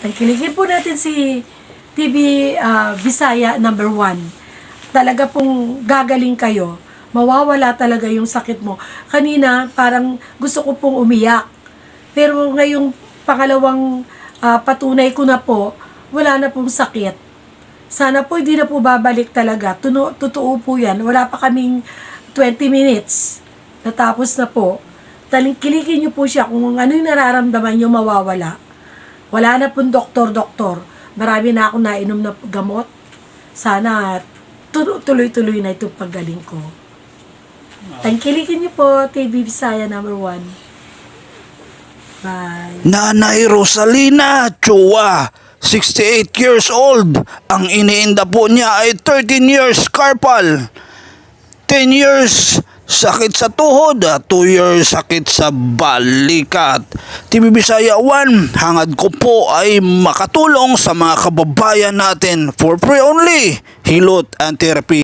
Tangkilikin po natin si TV ah, Visaya number 1. Talaga pong gagaling kayo. Mawawala talaga yung sakit mo. Kanina, parang gusto ko pong umiyak. Pero ngayong pangalawang ah, patunay ko na po, wala na pong sakit. Sana po hindi na po babalik talaga. Tuno, totoo po yan. Wala pa kaming 20 minutes. Natapos na po. Talingkilikin niyo po siya kung ano yung nararamdaman niyo mawawala. Wala na pong doktor-doktor. Marami na akong nainom na gamot. Sana tu- tuloy-tuloy na itong paggaling ko. Tangkilikin niyo po, TV Bisaya number 1. Bye. Nanay Rosalina Chua, 68 years old. Ang iniinda po niya ay 13 years carpal. 10 years sakit sa tuhod, 2 years sakit sa balikat. TV Bisaya 1, hangad ko po ay makatulong sa mga kababayan natin for free only. Hilot and therapy.